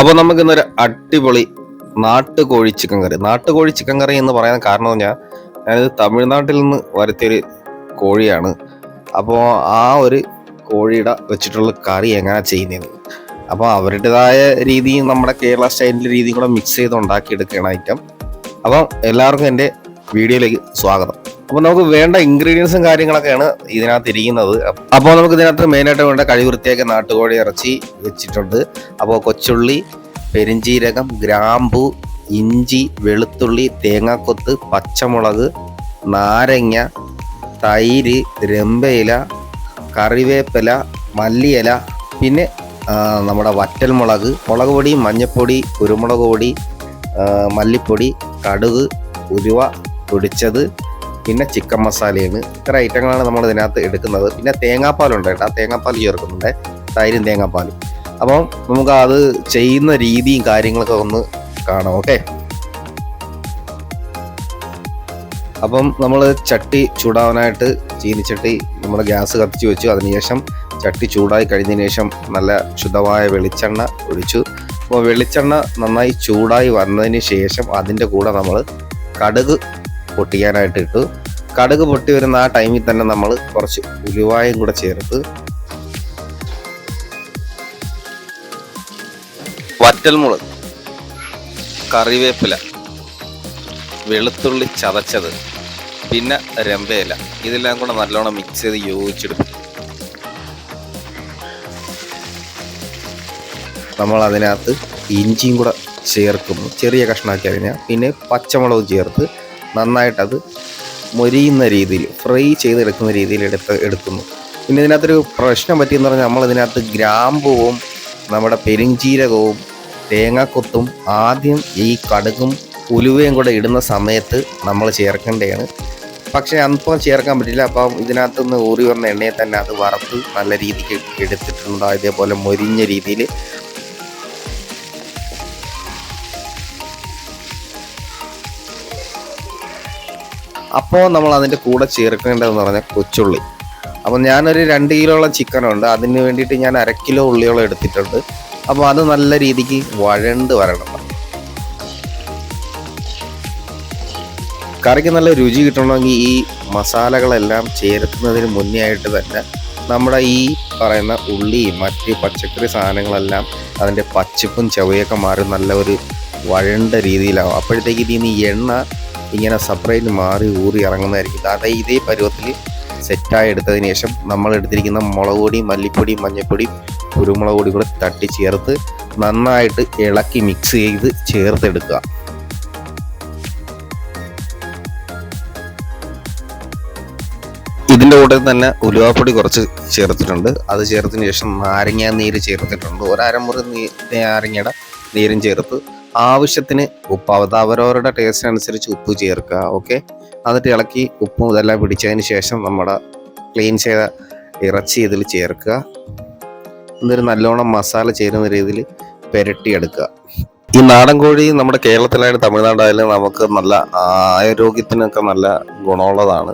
അപ്പോൾ നമുക്ക് ഇന്നൊരു അടിപൊളി നാട്ടുകോഴി ചിക്കൻ കറി. നാട്ടുകോഴി ചിക്കൻ കറി എന്ന് പറയാൻ കാരണം ഞാൻ ഞാനിത് തമിഴ്നാട്ടിൽ നിന്ന് വരുത്തിയൊരു കോഴിയാണ്. അപ്പോൾ ആ ഒരു കോഴിയുടെ വെച്ചിട്ടുള്ള കറി എങ്ങനെ ചെയ്യുന്നത് അപ്പോൾ അവരുടേതായ രീതിയും നമ്മുടെ കേരള സ്റ്റൈലിന്റെ രീതിയും കൂടെ മിക്സ് ചെയ്ത് ഉണ്ടാക്കിയെടുക്കുകയാണ് ഐറ്റം അപ്പം എല്ലാവർക്കും എന്റെ വീഡിയോയിലേക്ക് സ്വാഗതം. അപ്പോൾ നമുക്ക് വേണ്ട ഇൻഗ്രീഡിയൻസും കാര്യങ്ങളൊക്കെയാണ് ഇതിനകത്ത് ഇരിക്കുന്നത്. അപ്പോൾ നമുക്ക് ഇതിനകത്ത് മെയിനായിട്ട് വേണ്ട കഴി വൃത്തിയാക്കിയ നാട്ടുകോഴി ഇറച്ചി വെച്ചിട്ടുണ്ട്. അപ്പോൾ കൊച്ചുള്ളി പെരിഞ്ചീരകം ഗ്രാമ്പു ഇഞ്ചി വെളുത്തുള്ളി തേങ്ങാക്കൊത്ത് പച്ചമുളക് നാരങ്ങ തൈര് രമ്പയില കറിവേപ്പില മല്ലിയില പിന്നെ നമ്മുടെ വറ്റൽമുളക് മുളക് പൊടി മഞ്ഞൾപ്പൊടി കുരുമുളക് പൊടി മല്ലിപ്പൊടി കടുക് ഉരുവ പൊടിച്ചത് പിന്നെ ചിക്കൻ മസാലയാണ്. ഇത്ര ഐറ്റങ്ങളാണ് നമ്മൾ ഇതിനകത്ത് എടുക്കുന്നത്. പിന്നെ തേങ്ങാപ്പാലുണ്ട് കേട്ടോ. തേങ്ങാപ്പാൽ ചേർക്കുന്നുണ്ട്. തൈരും തേങ്ങാപ്പാലും. അപ്പം നമുക്ക് അത് ചെയ്യുന്ന രീതിയും കാര്യങ്ങളൊക്കെ ഒന്ന് കാണാം ഓക്കെ? അപ്പം നമ്മൾ ചട്ടി ചൂടാവാനായിട്ട് ചീനിച്ചട്ടി നമ്മൾ ഗ്യാസ് കത്തിച്ച് വെച്ചു. അതിനുശേഷം ചട്ടി ചൂടായി കഴിഞ്ഞതിന് ശേഷം നല്ല ശുദ്ധമായ വെളിച്ചെണ്ണ ഒഴിച്ചു. അപ്പോൾ വെളിച്ചെണ്ണ നന്നായി ചൂടായി വന്നതിന് ശേഷം അതിന്റെ കൂടെ നമ്മൾ കടുക് പൊട്ടിക്കാനായിട്ട് ഇട്ടു. കടുക് പൊട്ടി വരുന്ന ആ ടൈമിൽ തന്നെ നമ്മൾ കുറച്ച് ഉലുവായും കൂടെ ചേർത്ത് വറ്റൽമുളക് കറിവേപ്പില വെളുത്തുള്ളി ചതച്ചത് പിന്നെ രമ്പയില. ഇതെല്ലാം കൂടെ നല്ലോണം മിക്സ് ചെയ്ത് യോജിച്ചെടുക്കും. നമ്മൾ അതിനകത്ത് ഇഞ്ചിയും കൂടെ ചേർക്കുന്നു. ചെറിയ കഷ്ണമാക്കി കഴിഞ്ഞാൽ പിന്നെ പച്ചമുളക് ചേർത്ത് നന്നായിട്ടത് മൊരിയുന്ന രീതിയിൽ ഫ്രൈ ചെയ്തെടുക്കുന്ന രീതിയിൽ എടുത്ത് എടുക്കുന്നു. പിന്നെ ഇതിനകത്തൊരു പ്രശ്നം പറ്റിയെന്ന് പറഞ്ഞാൽ നമ്മൾ ഇതിനകത്ത് ഗ്രാമ്പുവും നമ്മുടെ പെരിഞ്ചീരകവും തേങ്ങാക്കൊത്തും ആദ്യം ഈ കടുകും ഉലുവയും കൂടെ ഇടുന്ന സമയത്ത് നമ്മൾ ചേർക്കേണ്ടതാണ്. പക്ഷേ അന്നിപ്പോൾ ചേർക്കാൻ പറ്റില്ല. അപ്പം ഇതിനകത്തുനിന്ന് ഊറി വന്ന എണ്ണയെ തന്നെ അത് വറുത്ത് നല്ല രീതിക്ക് എടുത്തിട്ടുണ്ട്. ഇതേപോലെ മൊരിഞ്ഞ രീതിയിൽ അപ്പോൾ നമ്മൾ അതിന്റെ കൂടെ ചേർക്കേണ്ടതെന്ന് പറഞ്ഞാൽ കൊച്ചുള്ളി. അപ്പം ഞാനൊരു രണ്ട് കിലോളം ചിക്കനുണ്ട് അതിന് വേണ്ടിയിട്ട് ഞാൻ അര കിലോ ഉള്ളിയോളം എടുത്തിട്ടുണ്ട്. അപ്പോൾ അത് നല്ല രീതിക്ക് വഴണ്ട് വരണം. കറിക്ക് നല്ല രുചി കിട്ടണമെങ്കിൽ ഈ മസാലകളെല്ലാം ചേർക്കുന്നതിന് മുന്നേ ആയിട്ട് തന്നെ നമ്മുടെ ഈ പറയുന്ന ഉള്ളി മറ്റ് പച്ചക്കറി സാധനങ്ങളെല്ലാം അതിന്റെ പച്ചപ്പും ചവയൊക്കെ മാറി നല്ല ഒരു വഴണ്ട രീതിയിലാവും. അപ്പോഴത്തേക്ക് ഇതിൽ നിന്ന് എണ്ണ ഇങ്ങനെ സെപ്പറേറ്റ് മാറി ഊറി ഇറങ്ങുന്നതായിരിക്കും. കാരണം ഇതേ പരുവത്തിൽ സെറ്റായി എടുത്തതിന് ശേഷം നമ്മൾ എടുത്തിരിക്കുന്ന മുളക് പൊടി മല്ലിപ്പൊടി മഞ്ഞൾപ്പൊടി കുരുമുളക് പൊടി കൂടെ തട്ടി ചേർത്ത് നന്നായിട്ട് ഇളക്കി മിക്സ് ചെയ്ത് ചേർത്തെടുക്കുക. ഇതിന്റെ കൂടെ തന്നെ ഉലുവാപ്പൊടി കുറച്ച് ചേർത്തിട്ടുണ്ട്. അത് ചേർത്തതിന് ശേഷം നാരങ്ങ നീര് ചേർത്തിട്ടുണ്ട്. ഒരമുറി നീ നാരങ്ങയുടെ നീരും ചേർത്ത് ആവശ്യത്തിന് ഉപ്പ് അത് അവരവരുടെ ടേസ്റ്റ് അനുസരിച്ച് ഉപ്പ് ചേർക്കുക ഓക്കെ എന്നിട്ട് ഇളക്കി ഉപ്പും ഇതെല്ലാം പിടിച്ചതിന് ശേഷം നമ്മുടെ ക്ലീൻ ചെയ്ത ഇറച്ചി ഇതിൽ ചേർക്കുക. എന്നിട്ട് നല്ലോണം മസാല ചേരുന്ന രീതിയിൽ പുരട്ടിയെടുക്കുക. ഈ നാടൻ കോഴി നമ്മുടെ കേരളത്തിലായാലും തമിഴ്നാടായാലും നമുക്ക് നല്ല ആരോഗ്യത്തിനൊക്കെ നല്ല ഗുണമുള്ളതാണ്.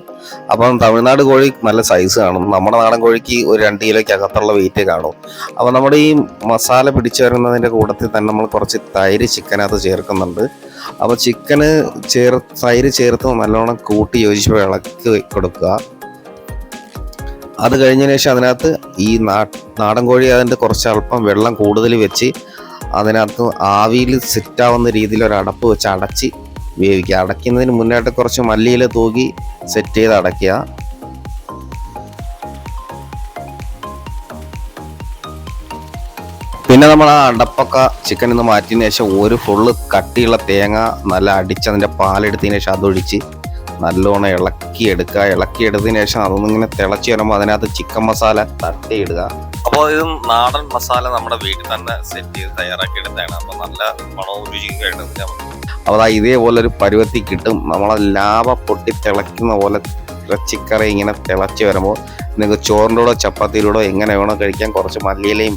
അപ്പം തമിഴ്നാട് കോഴി നല്ല സൈസ് കാണും. നമ്മുടെ നാടൻ കോഴിക്ക് ഒരു രണ്ട് കിലോയ്ക്ക് അകത്തുള്ള വെയിറ്റ് കാണും. അപ്പം നമ്മുടെ ഈ മസാല പിടിച്ചു വരുന്നതിന്റെ കൂട്ടത്തിൽ തന്നെ നമ്മൾ കുറച്ച് തൈര് ചിക്കനകത്ത് ചേർക്കുന്നുണ്ട്. അപ്പോൾ ചിക്കന് ചേർ തൈര് ചേർത്ത് നല്ലോണം കൂട്ടി യോജിച്ച് ഇളക്കി കൊടുക്കുക. അത് കഴിഞ്ഞതിന് ശേഷം അതിനകത്ത് ഈ നാടൻ കോഴി അതിന്റെ കുറച്ച് അല്പം വെള്ളം കൂടുതൽ വെച്ച് അതിനകത്ത് ആവിയിൽ സെറ്റാവുന്ന രീതിയിൽ ഒരു അടപ്പ് വെച്ച് അടച്ച് വേവിക്കുക. അടയ്ക്കുന്നതിന് മുന്നായിട്ട് കുറച്ച് മല്ലിയിൽ തൂകി സെറ്റ് ചെയ്ത് അടയ്ക്കുക. പിന്നെ നമ്മൾ ആ അടപ്പൊക്കെ ചിക്കൻ ഒന്ന് മാറ്റിയതിന് ശേഷം ഒരു ഫുള്ള് കട്ടിയുള്ള തേങ്ങ നല്ല അടിച്ച് അതിന്റെ പാലെടുത്തതിന് ശേഷം അതൊഴിച്ച് നല്ലോണം ഇളക്കിയെടുക്കുക. ഇളക്കിയെടുത്തതിന് ശേഷം അതൊന്നിങ്ങനെ തിളച്ച് വരുമ്പോൾ അതിനകത്ത് ചിക്കൻ മസാല തട്ടിയിടുക. അപ്പോൾ ഇത് നാടൻ മസാല നമ്മുടെ വീട്ടിൽ തന്നെ സെറ്റ് ചെയ്ത് തയ്യാറാക്കി എടുത്തതാണ്. അപ്പോൾ നല്ല മണവും രുചിയും കഴിഞ്ഞത് അപ്പോൾ അതാ ഇതേപോലെ ഒരു പരുവത്തി കിട്ടും. നമ്മളെ ലാവ പൊട്ടി തിളയ്ക്കുന്ന പോലെ ഇറച്ചിക്കറി ഇങ്ങനെ തിളച്ച് വരുമ്പോൾ നിങ്ങൾക്ക് ചോറിന്റെ കൂടെ ചപ്പാത്തിയിലൂടെ എങ്ങനെ വേണോ കഴിക്കാൻ കുറച്ച് മല്ലിയിലയും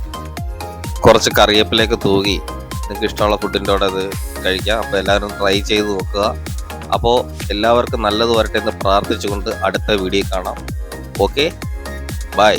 കുറച്ച് കറിവേപ്പിലേക്ക് തൂകി നിങ്ങൾക്ക് ഇഷ്ടമുള്ള ഫുഡിന്റെ കൂടെ അത് കഴിക്കാം. അപ്പോൾ എല്ലാവരും ട്രൈ ചെയ്ത് നോക്കുക. അപ്പോൾ എല്ലാവർക്കും നല്ലത് വരട്ടെ എന്ന് പ്രാർത്ഥിച്ചുകൊണ്ട് അടുത്ത വീഡിയോ കാണാം. Okay bye